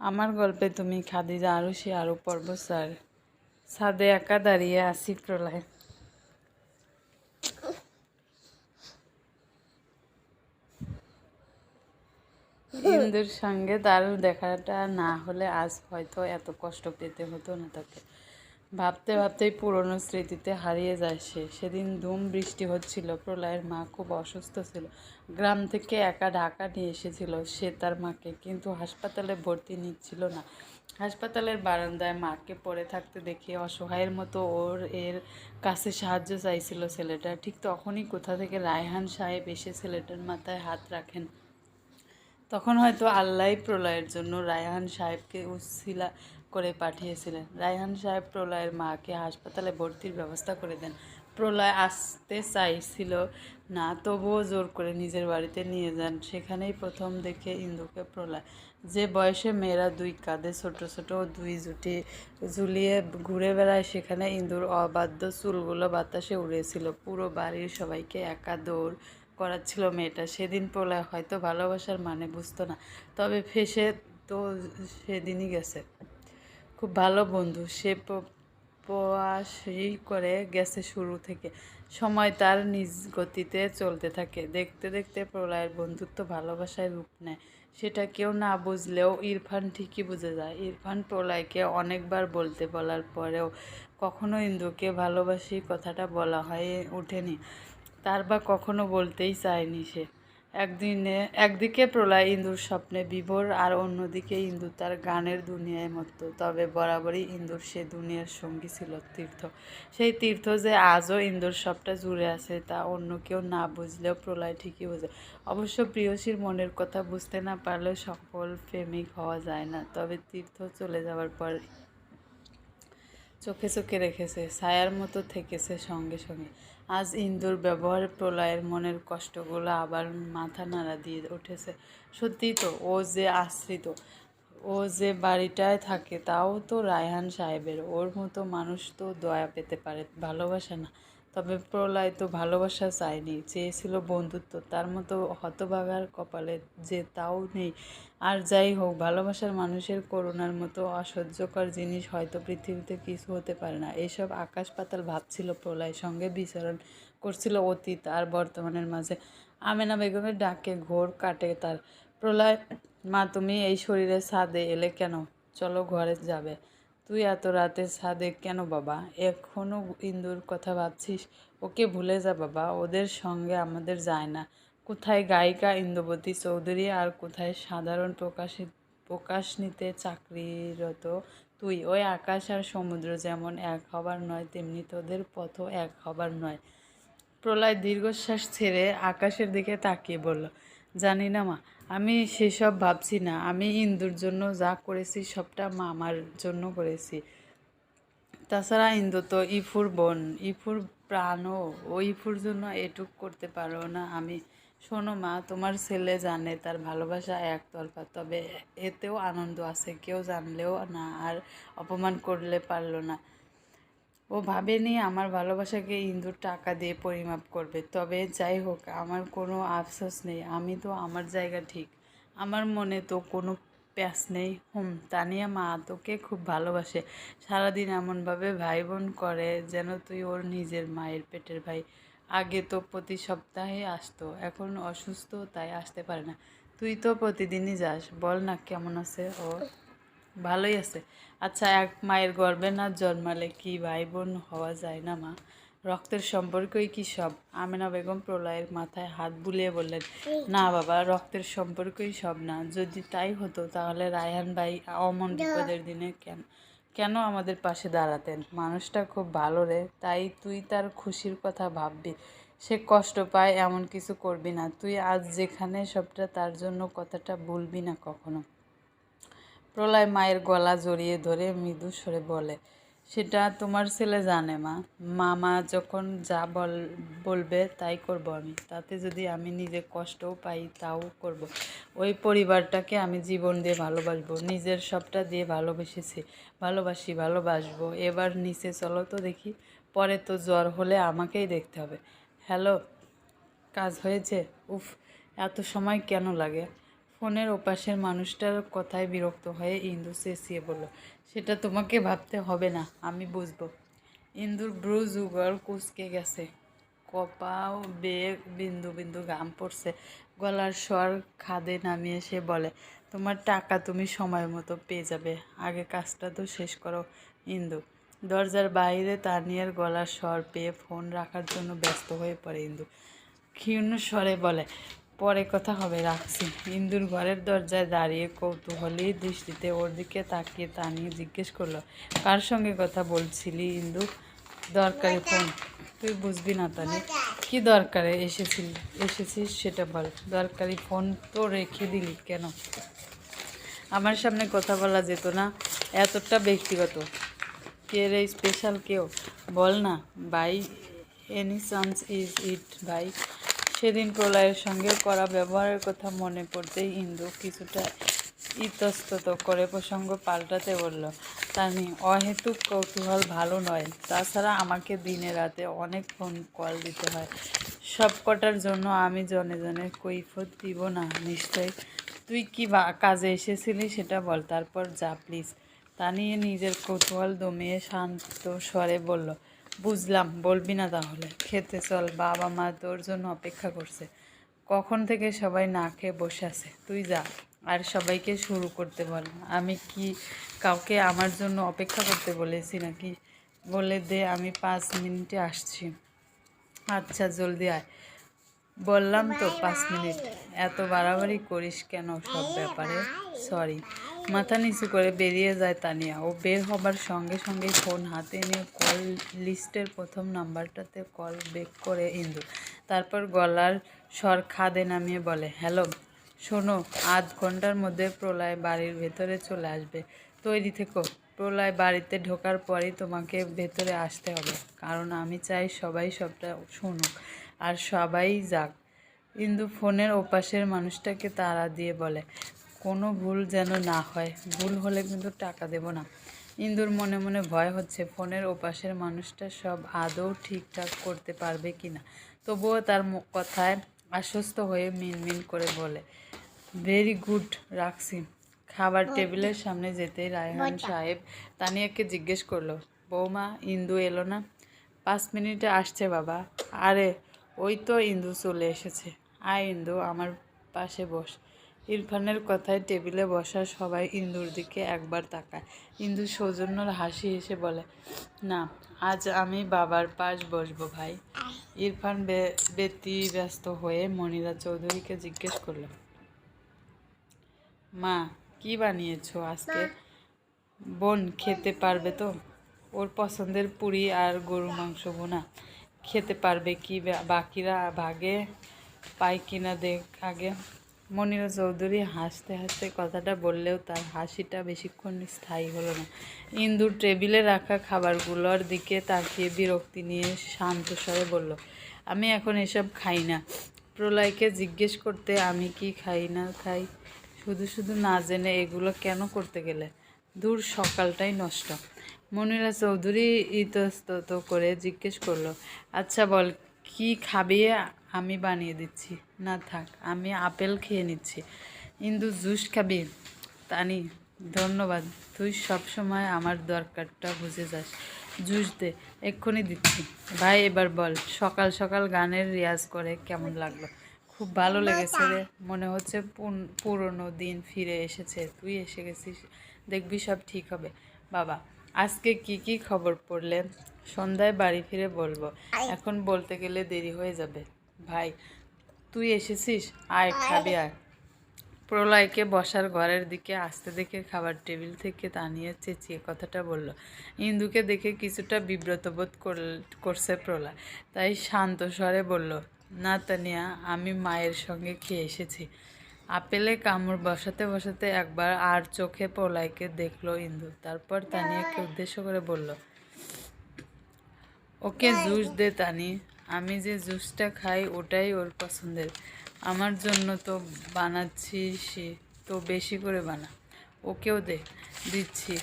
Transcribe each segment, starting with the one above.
আমার গল্পে তুমি খাদিজা সে আরও পর্ব, স্যার। সাদে একা দাঁড়িয়ে আসি প্রলয়। ইন্দুর সঙ্গে তার দেখাটা না হলে আজ হয়তো এত কষ্ট পেতে হতো না তাকে। ভাবতে ভাবতেই পুরনো স্মৃতিতে হারিয়ে যায় সে। সেদিন ধুম বৃষ্টি হচ্ছিল, প্রলয়ের মা খুব অসুস্থ ছিল। গ্রাম থেকে একা ঢাকা নিয়ে এসেছিল সে তার মাকে, কিন্তু হাসপাতালে ভর্তি নিচ্ছিল না। হাসপাতালের বারান্দায় মাকে পড়ে থাকতে দেখে অসহায়ের মতো ওর এর কাছে সাহায্য চাইছিল ছেলেটা। ঠিক তখনই কোথা থেকে রায়হান সাহেব এসে ছেলেটার মাথায় হাত রাখেন। তখন হয়তো আল্লাহ প্রলয়ের জন্য রায়হান সাহেবকে উশিলা করে পাঠিয়েছিলেন। রায়হান সাহেব প্রলয়ের মাকে হাসপাতালে ভর্তির ব্যবস্থা করে দেন। প্রলয় আসতে চাইছিল না, তবুও জোর করে নিজের বাড়িতে নিয়ে যান। সেখানেই প্রথম দেখে ইন্দুকে প্রলয়, যে বয়সে মেয়েরা দুই কাঁধে ছোট ছোট দুই জুটি ঝুলিয়ে ঘুরে বেড়ায়, সেখানে ইন্দুর অবাধ্য চুলগুলো বাতাসে উড়েছিল। পুরো বাড়ির সবাইকে একা দৌড় করাচ্ছিল মেয়েটা। সেদিন প্রলয় হয়তো ভালোবাসার মানে বুঝতো না, তবে ফেসে তো সেদিনই গেছে। খুব ভালো বন্ধু। সে প্রয়াসই করে গেছে শুরু থেকে। সময় তার নিজ গতিতে চলতে থাকে। দেখতে দেখতে প্রলয়ের বন্ধুত্ব ভালোবাসায় রূপ নেয়। সেটা কেউ না বুঝলেও ইরফান ঠিকই বুঝে যায়। ইরফান প্রলয়কে অনেকবার বলতে বলার পরেও কখনো ইন্দুকে ভালোবাসি কথাটা বলা হয়ে ওঠেনি। তার বা কখনো বলতেই চায়নি সে। একদিনে, একদিকে প্রলয় ইন্দুর স্বপ্নে বিভোর আর অন্যদিকে ইন্দু তার গানের দুনিয়ায় মতো তবে বরাবরই ইন্দুর সে দুনিয়ার সঙ্গী ছিল তীর্থ। সেই তীর্থ যে আজও ইন্দুর সবটা জুড়ে আছে তা অন্য কেউ না বুঝলেও প্রলয় ঠিকই বোঝে। অবশ্য প্রিয়সীর মনের কথা বুঝতে না পারলেও সফল প্রেমিক হওয়া যায় না। তবে তীর্থ চলে যাওয়ার পর চোখে চোখে রেখেছে, ছায়ার মতো থেকেছে সঙ্গে সঙ্গে। আজ ইন্দুর ব্যবহারে প্রলয়ের মনের কষ্টগুলো আবার মাথা নাড়া দিয়ে উঠেছে। সত্যি তো, ও যে আশ্রিত, ও যে বাড়িটায় থাকে, তাও তো রায়হান সাহেবের। ওর মতো মানুষ তো দয়া পেতে পারে, ভালোবাসে না। তবে প্রলয় তো ভালোবাসা চায়নি চেয়েছিল বন্ধুত্ব। তার মতো হতভাগার কপালে যে তাও নেই। আর যাই হোক, ভালোবাসার মানুষের করুণার মতো অসহ্যকর জিনিস হয়তো পৃথিবীতে কিছু হতে পারে না। এইসব আকাশ পাতাল ভাবছিল প্রলয়, সঙ্গে বিচরণ করছিল অতীত আর বর্তমানের মাঝে। আমেনা বেগমের ডাকে ঘোর কাটে তার। প্রলয়, মা, তুমি এই শরীরে ছাদে এলে কেন? চলো ঘরে যাবে। তুই এত রাতে ছাদে কেন বাবা? এখনও ইন্দুর কথা ভাবছিস? ওকে ভুলে যা বাবা, ওদের সঙ্গে আমাদের যায় না। কোথায় গায়িকা ইন্দুবতী চৌধুরী আর কোথায় সাধারণ প্রকাশিত প্রকাশ নিতে চাকরিরত তুই? ওই আকাশ আর সমুদ্র যেমন এক হবার নয়, তেমনি তোদের পথও এক হবার নয়। প্রলয় দীর্ঘশ্বাস ছেড়ে আকাশের দিকে তাকিয়ে বলল জানি না মা, আমি সেসব ভাবছি না। আমি ইন্দুর জন্য যা করেছি সবটা মা আমার জন্য করেছি। তাছাড়া ইন্দু তো ইফুর বোন, ইফুর প্রাণও, ও ইফুর জন্য এটুক করতে পারো না। আমি, শোনো মা, তোমার ছেলে জানে, তার ভালোবাসা একতরফা, তবে এতেও আনন্দ আছে। কেউ জানলেও না, আর অপমান করলে পারল না। ও ভাবেনি আমার ভালোবাসাকে ইন্দুর টাকা দিয়ে পরিমাপ করবে। তবে যাই হোক, আমার কোনো আফসোস নেই। আমি তো আমার জায়গা ঠিক। আমার মনে তো কোনো প্যাস নেই। হুম, তানিয়া মা তোকে খুব ভালোবাসে। সারাদিন এমনভাবে ভাই বোন করে যেন তুই ওর নিজের মায়ের পেটের ভাই। আগে তো প্রতি সপ্তাহে আসতো, এখন অসুস্থ তাই আসতে পারে না। তুই তো প্রতিদিনই যাস। বল না কেমন আছে ও ভালোই আছে। আচ্ছা এক মায়ের গর্বে না জন্মালে কি ভাই বোন হওয়া যায় না, মা? রক্তের সম্পর্কই কি সব? আমেনা বেগম প্রলয়ের মাথায় হাত বুলিয়ে বললেন, না বাবা, রক্তের সম্পর্কই সব না। যদি তাই হতো, তাহলে রায়হান ভাই অমন বিপদের দিনে কেন কেন আমাদের পাশে দাঁড়াতেন? মানুষটা খুব ভালো রে, তাই তুই তার খুশির কথা ভাববি। সে কষ্ট পায়, এমন কিছু করবি না। তুই আজ যেখানে সবটা, তার জন্য কথাটা বলবি না কখনো। প্রলয় মায়ের গলা জড়িয়ে ধরে মৃদু সরে বলে, সেটা তোমার ছেলে জানে, মা। মামা যখন যা বল, বলবে তাই করব আমি। তাতে যদি আমি নিজে কষ্টও পাই তাও করব। ওই পরিবারটাকে আমি জীবন দিয়ে ভালোবাসবো, নিজের সবটা দিয়ে ভালোবেসেছি। ভালোবাসি, ভালোবাসবো। এবার নিচে চলো তো দেখি, পরে তো জ্বর হলে আমাকেই দেখতে হবে। হ্যালো, কাজ হয়েছে? উফ, এত সময় কেন লাগে? ফোনের ওপাশের মানুষটার কথায় বিরক্ত হয়ে ইন্দু চেঁচিয়ে বলল, সেটা তোমাকে ভাবতে হবে না, আমি বুঝব। ইন্দুর ব্রু যুগল কুচকে গেছে। কপাও বেয়ে বিন্দু বিন্দু গাম পড়ছে। গলার স্বর খাদে নামিয়ে সে বলে, তোমার টাকা তুমি সময় মতো পেয়ে যাবে, আগে কাজটা তো শেষ করো। ইন্দু দরজার বাইরে তানিয়ার গলার স্বর পেয়ে ফোন রাখার জন্য ব্যস্ত হয়ে পড়ে ইন্দু। ক্ষীণ স্বরে বলে পরে কথা হবে, রাখছি। ইন্দুর ঘরের দরজায় দাঁড়িয়ে কৌতূহলী দৃষ্টিতে ওর দিকে তাকিয়ে তানিয়ে জিজ্ঞেস করল, কার সঙ্গে কথা বলছিলি ইন্দু? দরকারি ফোন। তুই বুঝবি না তানি। কি দরকারে এসেছিলি, এসেছিস সেটা বল। দরকারি ফোন তো রেখে দিলি কেন? আমার সামনে কথা বলা যেত না, এতটা ব্যক্তিগত। কে রে স্পেশাল কেউ? বল না by any chance is it ভাই সেদিন প্রলয়ের সঙ্গে করা ব্যবহারের কথা মনে পড়তেই ইন্দু কিছুটা ইতস্তত করে প্রসঙ্গ পাল্টাতে বলল, তানি, অহেতুক কৌতূহল ভালো নয়। তাছাড়া আমাকে দিনে রাতে অনেক ফোন কল দিতে হয়। সব কটার জন্য আমি জনে জনে কৈফত দিব না নিশ্চয়ই তুই কি কাজে এসেছিলি সেটা বল, তারপর যা প্লিজ তা নিয়ে নিজের কৌতূহল দমিয়ে শান্ত স্বরে বলল বুঝলাম, বলবি না তাহলে। খেতে চল, বাবা মা তোর জন্য অপেক্ষা করছে। কখন থেকে সবাই না খেয়ে বসে আছে? তুই যা, আর সবাইকে শুরু করতে বল। আমি কি কাউকে আমার জন্য অপেক্ষা করতে বলেছি নাকি? বলে দে, আমি পাঁচ মিনিটে আসছি। আচ্ছা জলদি আয়। বললাম তো, পাঁচ মিনিট। এত বাড়াবাড়ি করিস কেন সব ব্যাপারে? সরি মাথা নিচু করে বেরিয়ে যায় তানিয়া। ও বের হবার সঙ্গে সঙ্গে ফোন হাতে নিয়ে কল লিস্টের প্রথম নাম্বারটাতে কল বেক করে ইন্দু। তারপর গলার স্বর খাদে নামিয়ে বলে, হ্যালো, শোনো, আধ ঘণ্টার মধ্যে প্রলয় বাড়ির ভেতরে চলে আসবে। তৈরি থেকো। প্রলয় বাড়িতে ঢোকার পরেই তোমাকে ভেতরে আসতে হবে। কারণ আমি চাই সবাই সবটা শুনুক। আর সবাই যাক। ইন্দু ফোনের ওপাশের মানুষটাকে তারা দিয়ে বলে কোনো ভুল যেন না হয় ভুল হলে কিন্তু টাকা দেব না। ইন্দুর মনে মনে ভয় হচ্ছে ফোনের ওপাশের মানুষটা সব আদৌ ঠিকঠাক করতে পারবে কি না? তবুও তার কথায় আশ্বস্ত হয়ে মিনমিন করে বলে ভেরি গুড রাখছি। খাবার টেবিলের সামনে যেতেই রায়হান সাহেব তানিয়াকে জিজ্ঞেস করল বৌমা ইন্দু এলো না? পাঁচ মিনিটে আসছে বাবা। আরে ওই তো ইন্দু চলে এসেছে। আয় ইন্দু, আমার পাশে বস। ইরফানের কথায় টেবিলে বসা সবাই ইন্দুর দিকে একবার তাকায়। ইন্দু সৌজন্যর হাসি হেসে বলে, না, আজ আমি বাবার পাশ বসবো ভাই। ইরফান ব্যতি ব্যস্ত হয়ে মনিরা চৌধুরীকে জিজ্ঞেস করল, মা, কি বানিয়েছো আজকে? বোন, খেতে পারবে তো? ওর পছন্দের পুরি আর গরু মাংস বোনা। খেতে পারবে কি বাকিরা ভাগে, পায় কিনা দেখ আগে। মনিরা চৌধুরী হাসতে হাসতে কথাটা বললেও তার হাসিটা বেশিক্ষণ স্থায়ী হলো না। ইন্দুর টেবিলে রাখা খাবারগুলোর দিকে তাকিয়ে বিরক্তি নিয়ে শান্ত স্বরে বলল, আমি এখন এসব খাই না। প্রলয়কে জিজ্ঞেস করতে আমি কি খাই না খাই? শুধু শুধু না জেনে এগুলো কেন করতে গেলে? দূর সকালটাই নষ্ট। মনিরা চৌধুরী ইতস্তত করে জিজ্ঞেস করল আচ্ছা বল কি খাবি? আমি বানিয়ে দিচ্ছি। না থাক আমি আপেল খেয়ে নিচ্ছি। ইন্দু জুস খাবি? তানি ধন্যবাদ। তুই সবসময় আমার দরকারটা বুঝে যাস। জুস দে এক্ষুনি দিচ্ছি। ভাই এবার বল সকাল সকাল গানের রিয়াজ করে কেমন লাগল? খুব ভালো লেগেছে রে। মনে হচ্ছে পুন- পুরনো দিন ফিরে এসেছে। তুই এসে গেছিস দেখবি সব ঠিক হবে। বাবা আজকে কি কি খবর পড়লে? সন্ধ্যায় বাড়ি ফিরে বলব। এখন বলতে গেলে দেরি হয়ে যাবে। ভাই তুই এসেছিস? আয় খাবি আয়। প্রলয়কে বসার ঘরের দিকে আসতে দেখে খাবার টেবিল থেকে তানিয়ে চেঁচিয়ে কথাটা বলল। ইন্দুকে দেখে কিছুটা বিব্রত বোধ করছে প্রলয়। তাই শান্ত স্বরে বলল না তানিয়া আমি মায়ের সঙ্গে খেয়ে এসেছি। আপেলে কামড় বসাতে বসাতে একবার আর চোখে প্রলয়কে দেখল ইন্দু। তারপর তানি তানিয়াকে উদ্দেশ্য করে বলল, ওকে জুস দে তানি। আমি যে জুসটা খাই ওটাই ওর পছন্দের। আমার জন্য তো বানাচ্ছি তো বেশি করে বানা। ওকেও দে, দিচ্ছি।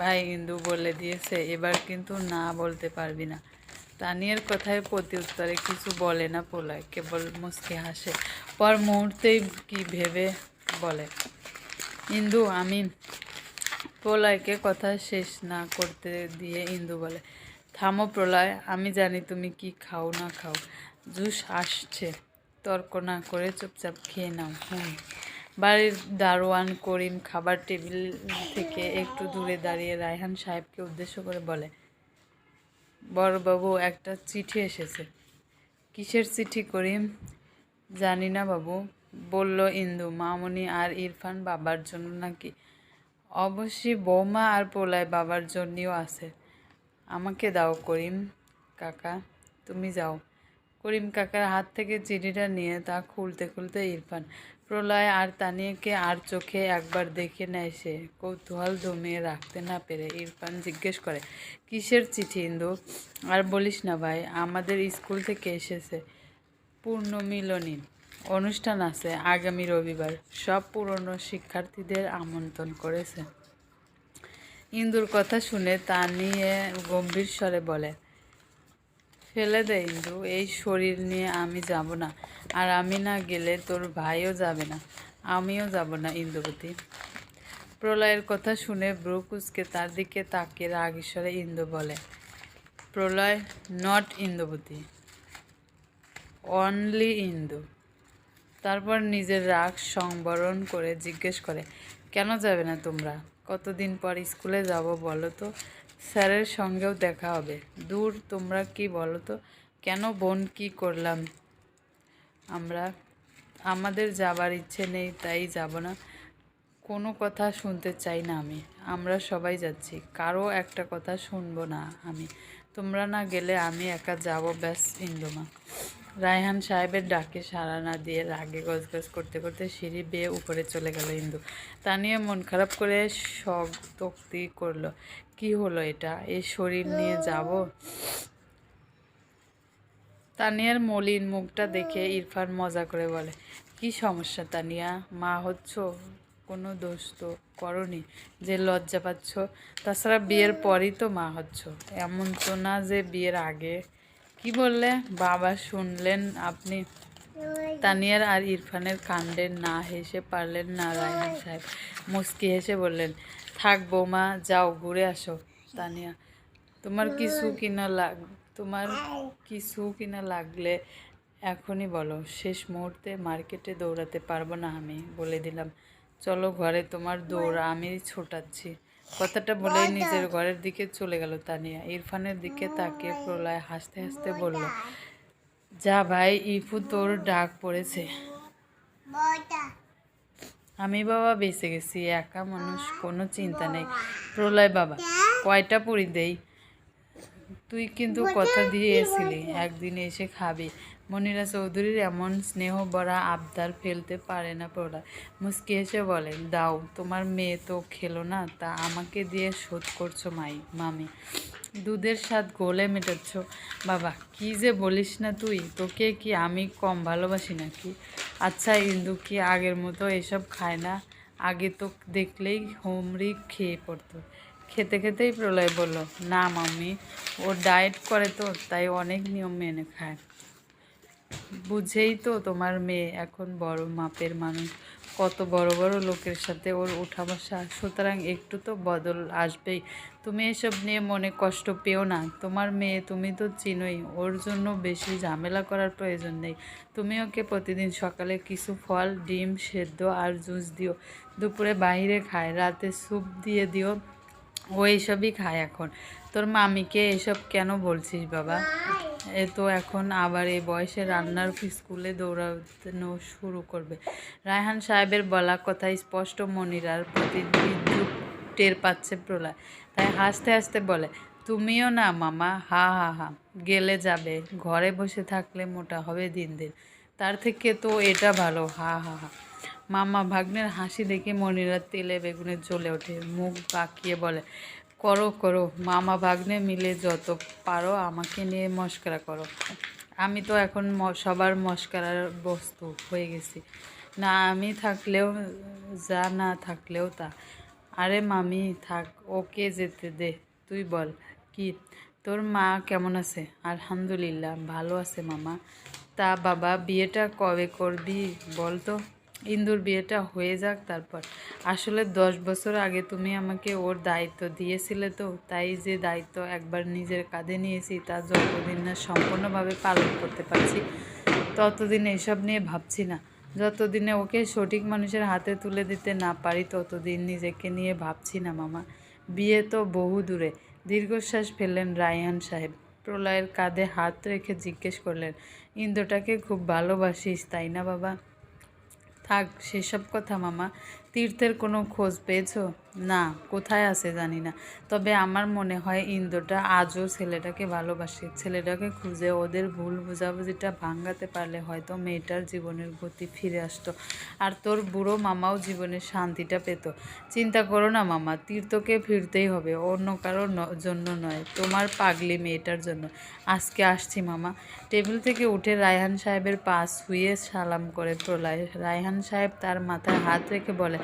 ভাই ইন্দু বলে দিয়েছে, এবার কিন্তু না বলতে পারবি না। তানিয়ার কথায় প্রতি উত্তরে কিছু বলে না প্রলয় কেবল মুচকি হাসে। পর মুহূর্তেই কি ভেবে বলে, ইন্দু আমি প্রলয়কে কথা শেষ না করতে দিয়ে ইন্দু বলে, থামো প্রলয় আমি জানি তুমি কি খাও না খাও। জুস আসছে, তর্ক না করে চুপচাপ খেয়ে নাও, হুম। বাড়ির দারোয়ান করিম খাবার টেবিল থেকে একটু দূরে দাঁড়িয়ে রায়হান সাহেবকে উদ্দেশ্য করে বলে বড়বাবু, একটা চিঠি এসেছে। কিসের চিঠি করিম? জানি না বাবু, বলল ইন্দু, মামনি আর ইরফান বাবার জন্য নাকি? অবশ্যই বৌমা আর পোলায় বাবার জন্যও আছে। আমাকে দাও করিম, কাকা, তুমি যাও। করিম কাকার হাত থেকে চিঠিটা নিয়ে তা খুলতে খুলতে ইরফান প্রলয় আর তানিয়াকে আর চোখে একবার দেখে নেয় সে। কৌতূহল দমিয়ে রাখতে না পেরে ইরফান জিজ্ঞেস করে, কিসের চিঠি ইন্দু? আর বলিস না ভাই, আমাদের স্কুল থেকে এসেছে পূর্ণমিলনী। অনুষ্ঠান আছে আগামী রবিবার। সব পুরনো শিক্ষার্থীদের আমন্ত্রণ করেছে। ইন্দুর কথা শুনে তা নিয়ে গম্ভীর স্বরে বলে ফেলে দে ইন্দু, এই শরীর নিয়ে আমি যাব না। আর আমি না গেলে তোর ভাইও যাবে না, আমিও যাব না ইন্দুবতী প্রলয়ের কথা শুনে ব্রুকুসকে তার দিকে তাকিয়ে রাগ ঈশ্বরে ইন্দু বলে, প্রলয়, নট ইন্দুবতী অনলি ইন্দু। তারপর নিজের রাগ সংবরণ করে জিজ্ঞেস করে, কেন যাবে না তোমরা? কতদিন পর স্কুলে যাব বলো তো? স্যারের সঙ্গেও দেখা হবে। দূর তোমরা কি বলো তো? কেন বোন কি করলাম? আমরা, আমাদের যাবার ইচ্ছে নেই, তাই যাব না। কোনো কথা শুনতে চাই না আমি। আমরা সবাই যাচ্ছি। কারও একটা কথা শুনব না আমি। তোমরা না গেলে আমি একা যাব, ব্যাস, ইন্দুমা। রায়হান সাহেবের ডাকে সাড়া না দিয়ে রাগে গজগজ করতে করতে সিঁড়ি বেয়ে উপরে চলে গেল ইন্দু। তা নিয়ে মন খারাপ করে শখ তক্তি করল, কি হলো এটা? এই শরীর নিয়ে যাব? তানিয়ার মলিন মুখটা দেখে ইরফান মজা করে বলে, কি সমস্যা তানিয়া? মা হচ্ছ? কোনো দোষ তো করনি? যে লজ্জা পাচ্ছ? তাছাড়া বিয়ের পরই তো মা হচ্ছ। এমন তো না যে বিয়ের আগে কি বললে? বাবা শুনলেন আপনি। তানিয়ার আর ইরফানের কাণ্ডে না হেসে পারলেন না রায়হান সাহেব। মুস্কি হেসে বললেন, থাক বৌমা, যাও, ঘুরে আসো তানিয়া। তোমার কিছু কিনা লাগ, তোমার কিছু কিনা লাগলে এখনই বলো। শেষ মুহূর্তে মার্কেটে দৌড়াতে পারব না আমি, বলে দিলাম। চলো ঘরে তোমার দৌড়, আমি ছোটাচ্ছি। কথাটা বলেই নিজের ঘরের দিকে চলে গেল তানিয়া। ইরফানের দিকে তাকিয়ে প্রলয় হাসতে হাসতে বলল যা ভাই ইফু তোর ডাক পড়েছে। আমি বাবা বেঁচে গেছি একা মানুষ কোনো চিন্তা নেই। প্রলয় বাবা কয়টা পুরি দেই? তুই কিন্তু কথা দিয়ে দিয়েছিলি একদিন এসে খাবি। মনিরা চৌধুরীর এমন স্নেহ ভরা আবদার ফেলতে পারে না প্রলয় মুস্কি এসে বলে দাও তোমার মেয়ে তো খেলো না তা আমাকে দিয়ে শোধ করছ মাই মামি। দুধের স্বাদ গোলে মেটাচ্ছ। বাবা কি যে বলিস না তুই? তোকে কি আমি কম ভালোবাসি নাকি? আচ্ছা ইন্দু কি আগের মতো এসব খায় না? আগে তো দেখলেই হোমরি খেয়ে পড়তো। খেতে খেতেই প্রলয় বলল, না মাম্মি, ও ডায়েট করে তো, তাই অনেক নিয়ম মেনে খায়। বুঝেই তো তোমার মেয়ে এখন বড় মাপের মানুষ। কত বড় বড় লোকের সাথে ওর উঠা বসা। সুতরাং একটু তো বদল আসবেই। তুমি এসব নিয়ে মনে কষ্ট পেও না। তোমার মেয়ে তুমি তো চিনোই, ওর জন্য বেশি ঝামেলা করার প্রয়োজন নেই। তুমি ওকে প্রতিদিন সকালে কিছু ফল, ডিম, সেদ্ধ আর জুস দিও। দুপুরে বাইরে খায়। রাতে স্যুপ দিয়ে দিও। ও এইসবই খায় এখন। তোর মামিকে এসব কেন বলছিস বাবা? এ তো এখন আবার এই বয়সে রান্নার স্কুলে দৌড়ানো শুরু করবে। রায়হান সাহেবের বলা কথা স্পষ্ট, মনিরার প্রতি টের পাচ্ছে প্রলয়। তাই হাসতে হাসতে বলে, তুমিও না মামা, হা হা হা, গেলে যাবে, ঘরে বসে থাকলে মোটা হবে দিন দিন। তার থেকে তো এটা ভালো, হা হা হা। মামা ভাগ্নের হাসি দেখে মনিরা তেলে বেগুনে জ্বলে ওঠে, মুখ বাঁকিয়ে বলে, করো করো মামা ভাগ্নে মিলে যত পারো আমাকে নিয়ে মস্করা করো। আমি তো এখন সবার মস্করার বস্তু হয়ে গেছি। না আমি থাকলেও, যা না থাকলেও তা। আরে মামি, থাক, ওকে যেতে দে, তুই বল, কি? তোর মা কেমন আছে? আলহামদুলিল্লাহ, ভালো আছে মামা তা বাবা, বিয়েটা কবে করবি বল তো ইন্দুর বিয়েটা হয়ে যাক তারপর। আসলে দশ বছর আগে তুমি আমাকে ওর দায়িত্ব দিয়েছিলে তো, তাই যে দায়িত্ব একবার নিজের কাঁধে নিয়েছি, তা যতদিন না সম্পূর্ণভাবে পালন করতে পারছি, ততদিন এসব নিয়ে ভাবছি না। যতদিনে ওকে সঠিক মানুষের হাতে তুলে দিতে না পারি, ততদিন নিজেকে নিয়ে ভাবছি না, মামা। বিয়ে তো বহু দূরে। দীর্ঘশ্বাস ফেললেন রায়হান সাহেব। প্রলয়ের কাঁধে হাত রেখে জিজ্ঞেস করলেন ইন্দ্রটাকে খুব ভালোবাসিস, তাই না বাবা? থাক সেসব কথা মামা তীর্থের কোনো খোঁজ পেয়েছ? না, কোথায় আছে জানি না। তবে আমার মনে হয় ইন্দ্রটা আজও ছেলেটাকে ভালোবাসে। ছেলেটাকে খুঁজে ওদের ভুল বোঝাবুঝিটা ভাঙাতে পারলে হয়তো মেয়েটার জীবনের গতি ফিরে আসতো আর তোর বুড়ো মামাও জীবনের শান্তিটা পেত। চিন্তা করো না মামা তীর্থকে ফিরতেই হবে, অন্য কারোর জন্য নয়, তোমার পাগলি মেয়েটার জন্য। আজকে আসছি মামা। টেবিল থেকে উঠে রায়হান সাহেবের পাশ শুয়ে সালাম করে প্রলয় রায়হান সাহেব তার মাথায় হাত রেখে বলে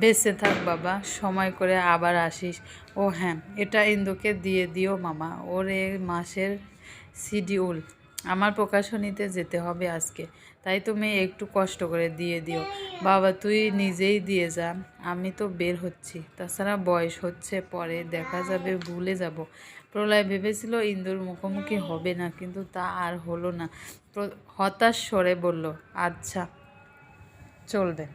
বেঁচে থাক বাবা, সময় করে আবার আসিস। ও হ্যাঁ এটা ইন্দুকে দিয়ে দিও মামা, ওর এ মাসের শিডিউল। আমার প্রকাশনীতে যেতে হবে আজকে, তাই তুমি একটু কষ্ট করে দিয়ে দিও। বাবা, তুই নিজেই দিয়ে যা, আমি তো বের হচ্ছি। তাছাড়া বয়স হচ্ছে পরে, দেখা যাবে, ভুলে যাব। প্রলয় ভেবেছিল ইন্দুর মুখোমুখি হবে না, কিন্তু তা আর হলো না। হতাশ স্বরে বলল আচ্ছা চলবে।